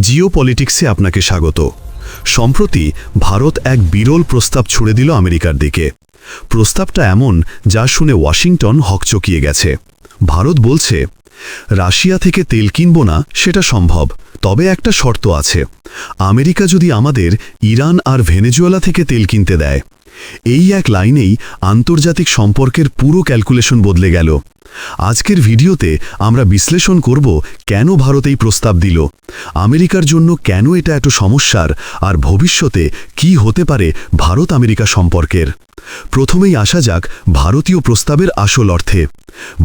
জিও পলিটিক্সে আপনাকে স্বাগত। সম্প্রতি ভারত এক বিরল প্রস্তাব ছুড়ে দিল আমেরিকার দিকে। প্রস্তাবটা এমন যা শুনে ওয়াশিংটন হকচকিয়ে গেছে। ভারত বলছে, রাশিয়া থেকে তেল কিনব না, সেটা সম্ভব। তবে একটা শর্ত আছে। আমেরিকা যদি আমাদের ইরান আর ভেনেজুয়েলা থেকে তেল কিনতে দেয়। এই এক লাইনেই আন্তর্জাতিক সম্পর্কের পুরো ক্যালকুলেশন বদলে গেল। আজকের ভিডিওতে আমরা বিশ্লেষণ করব কেন ভারত এই প্রস্তাব দিল, আমেরিকার জন্য কেন এটা এত সমস্যার, আর ভবিষ্যতে কি হতে পারে ভারত আমেরিকা সম্পর্কের। প্রথমেই আসা যাক ভারতীয় প্রস্তাবের আসল অর্থে।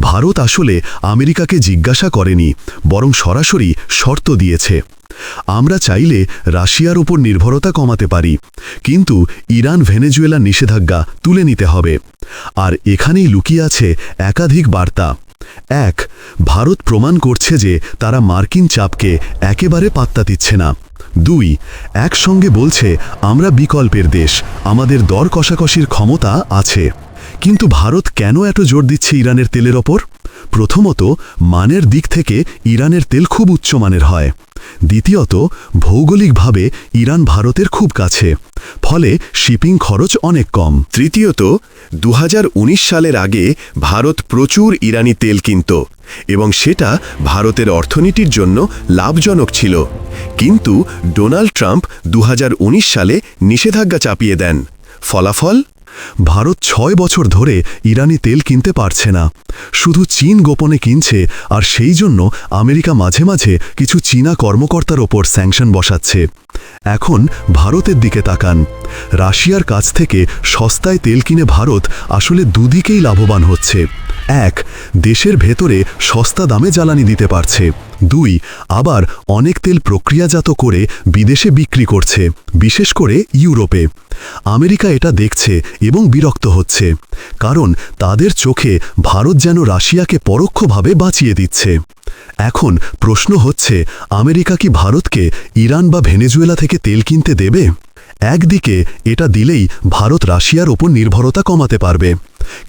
ভারত আসলে আমেরিকাকে জিজ্ঞাসা করেনি, বরং সরাসরি শর্ত দিয়েছে। আমরা চাইলে রাশিয়ার ওপর নির্ভরতা কমাতে পারি, কিন্তু ইরান ভেনেজুয়েলা নিষেধাজ্ঞা তুলে নিতে হবে। আর এখানেই লুকিয়ে আছে একাধিক বার্তা। এক, ভারত প্রমাণ করছে যে তারা মার্কিন চাপকে একেবারে পাত্তা দিচ্ছে না। দুই, একসঙ্গে বলছে, আমরা বিকল্পের দেশ। আমাদের দর কষাকষির ক্ষমতা আছে। কিন্তু ভারত কেন এত জোর দিচ্ছে ইরানের তেলের ওপর? প্রথমত, মানের দিক থেকে ইরানের তেল খুব উচ্চমানের হয়। দ্বিতীয়ত, ভৌগোলিকভাবে ইরান ভারতের খুব কাছে, ফলে শিপিং খরচ অনেক কম। তৃতীয়ত দু হাজার উনিশ সালের আগে ভারত প্রচুর ইরানি তেল কিনত, এবং সেটা ভারতের অর্থনীতির জন্য লাভজনক ছিল। কিন্তু ডোনাল্ড ট্রাম্প দু হাজার উনিশ সালে নিষেধাজ্ঞা চাপিয়ে দেন। ফলাফল? ভারত ছয় বছর ধরে ইরানি তেল কিনতে পারছে না। শুধু চীন গোপনে কিনছে, আর সেই জন্য আমেরিকা মাঝে মাঝে কিছু চীনা কর্মকর্তার ওপর স্যাংশন বসাচ্ছে। এখন ভারতের দিকে তাকান। রাশিয়ার কাছ থেকে সস্তায় তেল কিনে ভারত আসলে দুদিকেই লাভবান হচ্ছে। এক, দেশের ভেতরে সস্তা দামে জ্বালানি দিতে পারছে। দুই, আবার অনেক তেল প্রক্রিয়াজাত করে বিদেশে বিক্রি করছে, বিশেষ করে ইউরোপে। আমেরিকা এটা দেখছে এবং বিরক্ত হচ্ছে, কারণ তাদের চোখে ভারত যেন রাশিয়াকে পরোক্ষভাবে বাঁচিয়ে দিচ্ছে। এখন প্রশ্ন হচ্ছে, আমেরিকা কি ভারতকে ইরান বা ভেনেজুয়েলা থেকে তেল কিনতে দেবে? একদিকে এটা দিলেই ভারত রাশিয়ার ওপর নির্ভরতা কমাতে পারবে।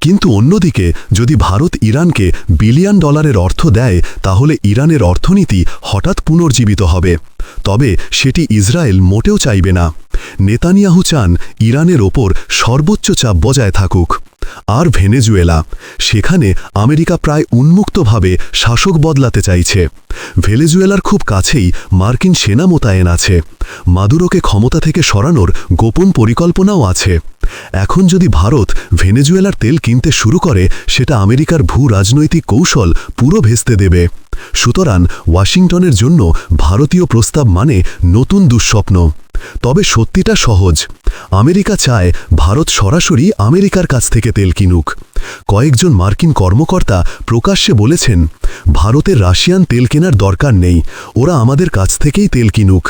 কিন্তু অন্যদিকে যদি ভারত ইরানকে বিলিয়ন ডলারের অর্থ দেয়, তাহলে ইরানের অর্থনীতি হঠাৎ পুনর্জীবিত হবে। তবে সেটি ইসরায়েল মোটেও চাইবে না। নেতানিয়াহু চান ইরানের ওপর সর্বোচ্চ চাপ বজায় থাকুক। আর ভেনেজুয়েলা। সেখানে আমেরিকা প্রায় উন্মুক্তভাবে শাসক বদলাতে চাইছে। ভেনেজুয়েলার খুব কাছেই মার্কিন সেনা মোতায়েন আছে। মাদুরোকে ক্ষমতা থেকে সরানোর গোপন পরিকল্পনাও আছে। এখন যদি ভারত ভেনেজুয়েলার তেল কিনতে শুরু করে, সেটা আমেরিকার ভূ রাজনৈতিক কৌশল পুরো ভেস্তে দেবে। সুতরাং ওয়াশিংটনের জন্য ভারতীয় প্রস্তাব মানে নতুন দুঃস্বপ্ন। তবে সত্যিটা সহজ। আমেরিকা চায় ভারত সরাসরি আমেরিকার কাছ থেকে তেল কিনুক। কয়েকজন মার্কিন কর্মকর্তা প্রকাশ্যে বলেছেন ভারতের রাশিয়ান তেল কেনার দরকার নেই, ওরা আমাদের কাছ থেকেই তেল কিনুক।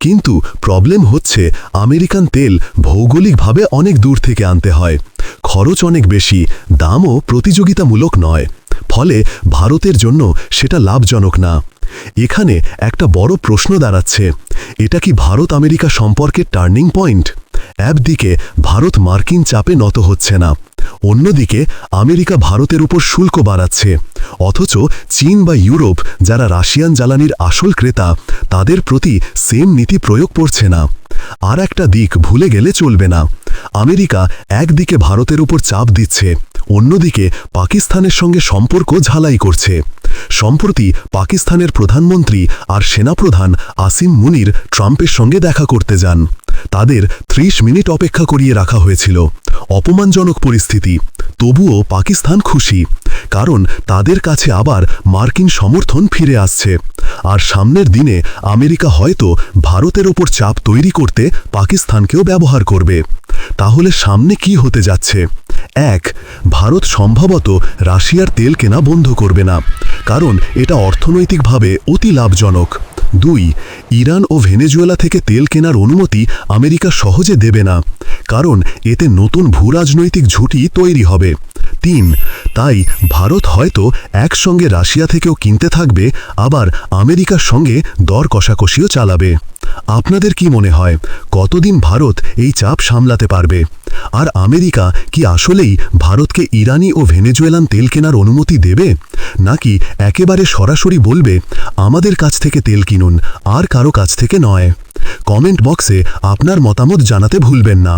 কিন্তু প্রবলেম হচ্ছে, আমেরিকান তেল ভৌগোলিকভাবে অনেক দূর থেকে আনতে হয়। খরচ অনেক বেশি, দামও প্রতিযোগিতামূলক নয়। ফলে ভারতের জন্য সেটা লাভজনক না। এখানে একটা বড় প্রশ্ন দাঁড়াচ্ছে, এটা কি ভারত আমেরিকা সম্পর্কের টার্নিং পয়েন্ট? একদিকে ভারত মার্কিন চাপে নত হচ্ছে না, অন্যদিকে আমেরিকা ভারতের উপর শুল্ক বাড়াচ্ছে, অথচ চীন বা ইউরোপ যারা রাশিয়ান জ্বালানির আসল ক্রেতা, তাদের প্রতি সেম নীতি প্রয়োগ করছে না। আর একটা দিক ভুলে গেলে চলবে না, আমেরিকা একদিকে ভারতের উপর চাপ দিচ্ছে, অন্যদিকে পাকিস্তানের সঙ্গে সম্পর্ক ঝালাই করছে। সম্প্রতি পাকিস্তানের প্রধানমন্ত্রী আর সেনাপ্রধান আসিম মুনির ট্রাম্পের সঙ্গে দেখা করতে যান। তাদের ত্রিশ মিনিট অপেক্ষা করিয়ে রাখা হয়েছিল। অপমানজনক পরিস্থিতি। তবুও পাকিস্তান খুশি। কারণ তাদের কাছে আবার মার্কিন সমর্থন ফিরে আসছে। আর সামনের দিনে আমেরিকা হয়তো ভারতের ওপর চাপ তৈরি করতে পাকিস্তানকেও ব্যবহার করবে। তাহলে সামনে কি হতে যাচ্ছে? এক, ভারত সম্ভবত রাশিয়ার তেল কেনা বন্ধ করবে না। কারণ এটা অর্থনৈতিকভাবে অতি লাভজনক। দুই, ইরান ও ভেনেজুয়েলা থেকে তেল কেনার অনুমতি আমেরিকা সহজে দেবে না, কারণ এতে নতুন ভূরাজনৈতিক ঝুঁটি তৈরি হবে। তিন, তাই ভারত হয়তো একসঙ্গে রাশিয়া থেকেও কিনতে থাকবে, আবার আমেরিকার সঙ্গে দর কষাকষিও চালাবে। আপনাদের কি মনে হয়, কতদিন ভারত এই চাপ সামলাতে পারবে? আর আমেরিকা কি আসলেই ভারতকে ইরানি ও ভেনেজুয়েলান তেল কেনার অনুমতি দেবে? নাকি একেবারে সরাসরি বলবে, আমাদের কাছ থেকে তেল কিনুন আর কারও কাছ থেকে নয়। কমেন্ট বক্সে আপনার মতামত জানাতে ভুলবেন না।